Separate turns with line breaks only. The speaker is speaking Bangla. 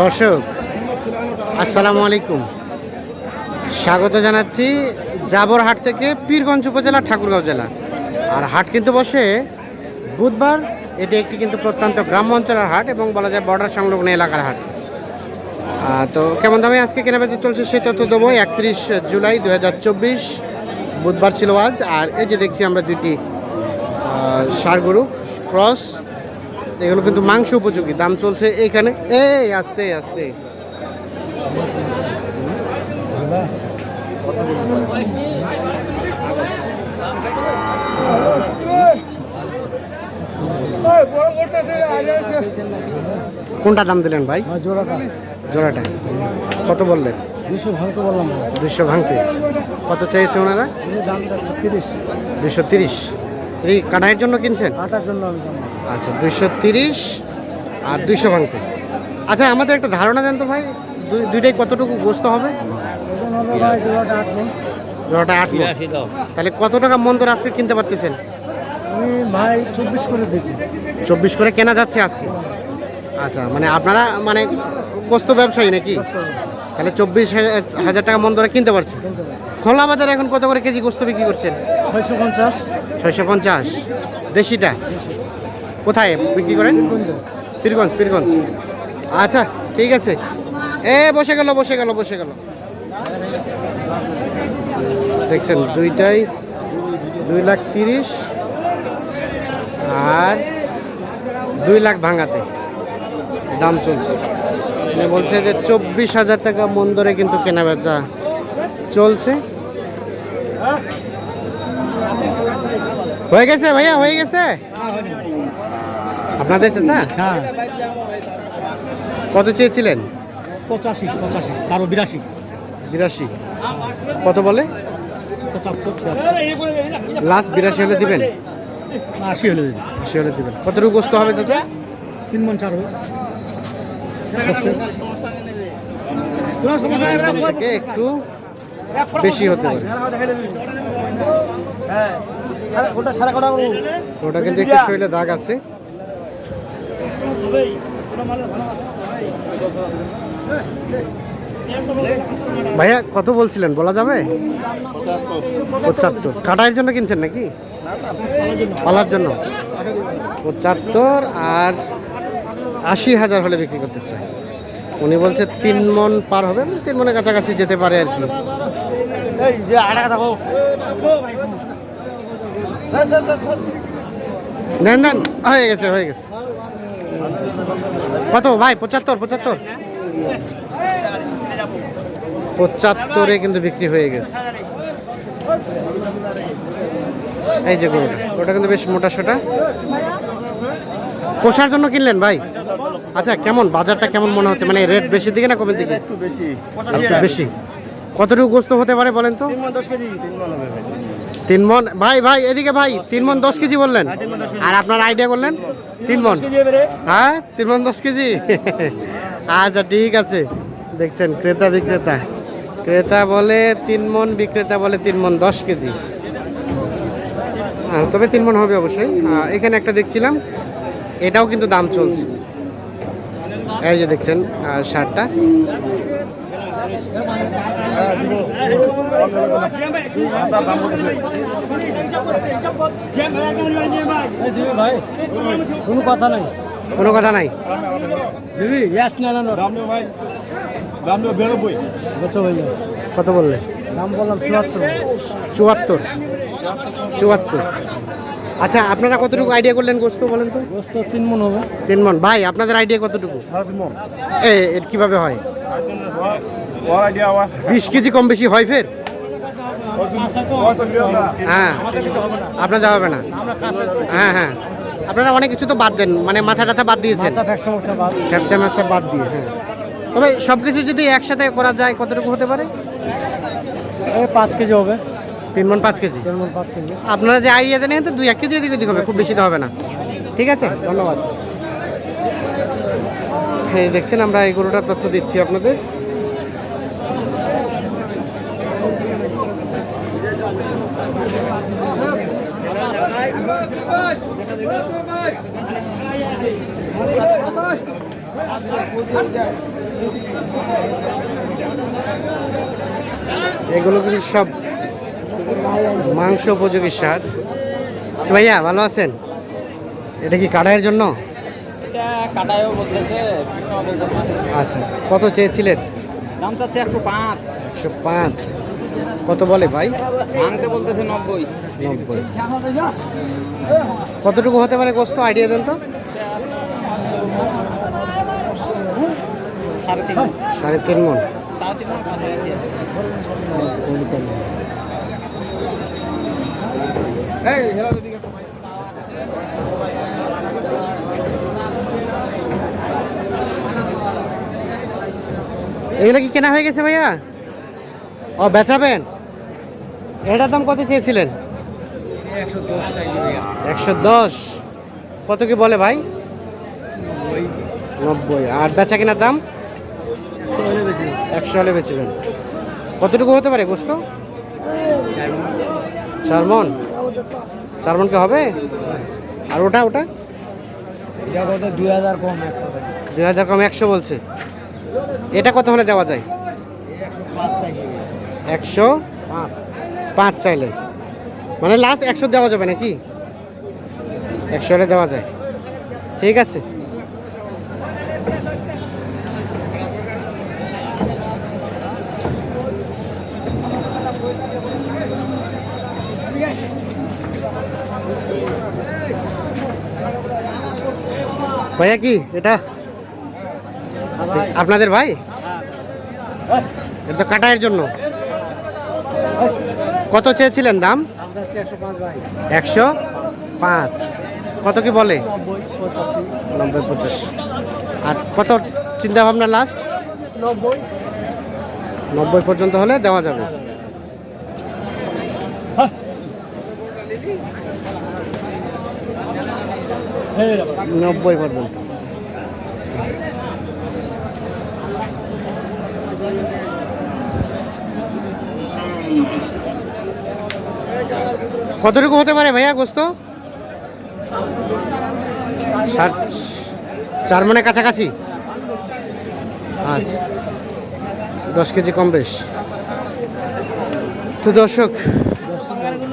দর্শক, আসসালামু আলাইকুম। স্বাগত জানাচ্ছি জাবরহাট থেকে পীরগঞ্জ উপজেলা, ঠাকুরগাঁও জেলা। আর হাট কিন্তু বসে বুধবার। এটি একটি কিন্তু প্রত্যন্ত গ্রাম অঞ্চলের হাট এবং বলা যায় বর্ডার সংলগ্ন এলাকার হাট। তো কেমন দামে আজকে কেনাবেচা চলছে সেই তথ্য দেবো। একত্রিশ জুলাই দু হাজার চব্বিশ, বুধবার ছিল আজ। আর এই যে দেখছি আমরা দুটি সার গরু ক্রস এগুলো কিন্তু মাংস উপযোগী দাম চলছে এইখানে। এই আস্তে আস্তে। কোনটা দাম দিলেন ভাই?
জোড়াটা।
জোড়াটা। কত বললেন?
দুশো ভাঙতে বললাম।
দুশো ভাঙতে। কত চাইছে ওনারা? দুশো তিরিশ। এই কাঠাইয়ের জন্য কিনছেন?
আটার জন্য আমি দাম
আচ্ছা দুইশো তিরিশ আর দুইশো ভাঙতে আচ্ছা আমাদের একটা ধারণা দেন তো ভাই দুই- দুইটাই কতটুকু গোস্ত হবে?
ওজন হলো ভাই জোড়াটা আট মণ।
জোড়াটা আট মণ। তাহলে কত টাকা মন্দর আজকে কিনতে পারতেছেন?
আমি ভাই চব্বিশ করে দিয়েছি।
চব্বিশ করে কেনা যাচ্ছে আজকে? আচ্ছা মানে আপনারা মানে গোস্ত ব্যবসায়ী নাকি? তাহলে চব্বিশ হাজার টাকা মন ধরে কিনতে পারছেন?
কিনতে
খোলা বাজারে এখন কত করে কেজি গোস্ত বিক্রি করছেন?
ছয়শো পঞ্চাশ।
ছয়শো পঞ্চাশ। দেশিটা? কোথায় বিক্রি করেন? পীরগঞ্জ পীরগঞ্জ। আচ্ছা ঠিক আছে। এ বসে গেল বসে গেল বসে গেল। দেখছেন দুইটাই। দুই লাখ তিরিশ। আর দুই লাখ ভাঙাতে। দাম চলছে। বলছে যে চব্বিশ হাজার টাকা মন ধরে কিন্তু কেনা বেচা চলছে। হয়ে গেছে ভাইয়া হয়ে গেছে? আপনাদের চাচা?
হ্যাঁ।
কত চেয়েছিলেন?
পঁচাশি পঁচাশি কারও বিরাশি।
বিরাশি। কত বলে? লাস্ট বিরাশি হলে দিবেন?
আশি হলে দিন
আশি হলে দিবেন। কতটুকু গোস্ত হবে চাচা?
তিন মন চার হবে।
একটু বেশি হতে পারে।
ওটা
কিন্তু একটু শরীরে দাগ আছে। ভাইয়া, কত বলছিলেন? বলা যাবে? পঁচাত্তর। কাটাইয়ের জন্য কিনছেন নাকি? পালার জন্য। পঁচাত্তর আর আশি হাজার হলে বিক্রি করতে চাই। উনি বলছে তিন মন পার হবে মানে তিন মনের কাছাকাছি যেতে পারে আর কি।
এই যে আড়া
নেন নেন হয়ে গেছে হয়ে গেছে। কত ভাই পঁচাত্তর পঁচাত্তর? পঁচাত্তরে কিন্তু বিক্রি হয়ে গেছে। এই যে গরুটা ওটা কিন্তু বেশ মোটা সোটা। পোষার জন্য কিনলেন ভাই? আচ্ছা কেমন বাজারটা কেমন মনে হচ্ছে? মানে রেট বেশি দিকে না কমের দিকে?
একটু বেশি।
বেশি। কতটুকু গোস্ত হতে পারে বলেন তো?
তিন মন ভাই।
ভাই এদিকে ভাই তিন মন দশ কেজি বললেন। আর আপনার আইডিয়া করলেন? তিন মন হ্যাঁ তিন মন দশ কেজি? আচ্ছা ঠিক আছে। দেখছেন ক্রেতা বিক্রেতা। ক্রেতা বলে তিন মন বিক্রেতা বলে তিন মন দশ কেজি। হ্যাঁ, তবে তিন মন হবে অবশ্যই। এখানে একটা দেখছিলাম এটাও কিন্তু দাম চলছে। এই যে দেখছেন শার্টটা
কোনো কথা নাই।
কোনো কথা নাই
দিদি ইয়াস না
ভাই দাম
ভাই
কত বললে?
দাম বললাম চুয়াত্তর।
চুয়াত্তর। চুয়াত্তর। আচ্ছা আপনারা কতটুকু আইডিয়া করলেন গোস্ত বলেন তো?
গোস্ত তিন মন হবে।
তিন মন ভাই আপনাদের আইডিয়া কতটুকু? এ এর কীভাবে হয়?
ওর আইডিয়া আমার।
বিশ কেজি কম বেশি হয় ফের? হ্যাঁ। আপনাদের হবে না? হ্যাঁ হ্যাঁ। আপনারা অনেক কিছু তো বাদ দেন মানে মাথা টাথা বাদ দিয়েছেন। ব্যবসা ম্যাবসা বাদ। দিয়ে হ্যাঁ। তবে সব কিছু যদি একসাথে করা যায় কতটুকু হতে পারে?
পাঁচ কেজি হবে।
তিন মন পাঁচ কেজি?
তিন মন পাঁচ কেজি।
আপনারা যে আইডিয়া দেন তো দুই এক কেজি এদিক ওদিক হবে খুব বেশি তো হবে না। ঠিক আছে? ধন্যবাদ। হ্যাঁ দেখছেন আমরা এই গরুটার তথ্য দিচ্ছি আপনাদের। এগুলো কিন্তু সব মাংস উপযোগী সার ভাইয়া ভালো আছেন? এটা কি কাটাইয়ের জন্য? আচ্ছা কত চেয়েছিলেন?
দাম চাচ্ছে একশো পাঁচ।
একশো পাঁচ। কত বলে ভাই?
ভাঙতে বলতেছে নব্বই।
নব্বই। কতটুকু হতে পারে গোস্ত? আইডিয়া দেন তো।
সাড়ে তিন
সাড়ে তিন মন
সাড়ে তিন দিয়ে।
এগুলো কি কেনা হয়ে গেছে ভাইয়া? ও বেচাবেন এটার দাম কত চেয়েছিলেন? একশো দশ। কত কি বলে ভাই? নব্বই। আর বেচা কেনার দাম? একশো হলে বেচবেন। কতটুকু হতে পারে গোস্ত? চার মন? চার মনকে হবে? আর ওটা ওটা?
দুই হাজার কম
দুই হাজার কম একশো বলছে। এটা কত হলে দেওয়া যায়?
একশো পাঁচ
চাইলে। মানে লাস্ট একশো দেওয়া যাবে নাকি? একশো হলে দেওয়া যায়। ঠিক আছে। ভাইয়া কি এটা? আপনাদের ভাই? এটা তো কাটায়ের জন্য। কত চেয়েছিলেন দাম?
একশো পাঁচ।
কত কি বলে?
নব্বই পঁচাশি।
আর কত চিন্তা ভাবনা লাস্ট
নব্বই
পর্যন্ত হলে দেওয়া যাবে। নব্বই পর্যন্ত। কতটুকু হতে পারে ভাইয়া গোস্ত? চার মনে কাছাকাছি? আচ্ছা। দশ কেজি কম বেশ। তো দর্শক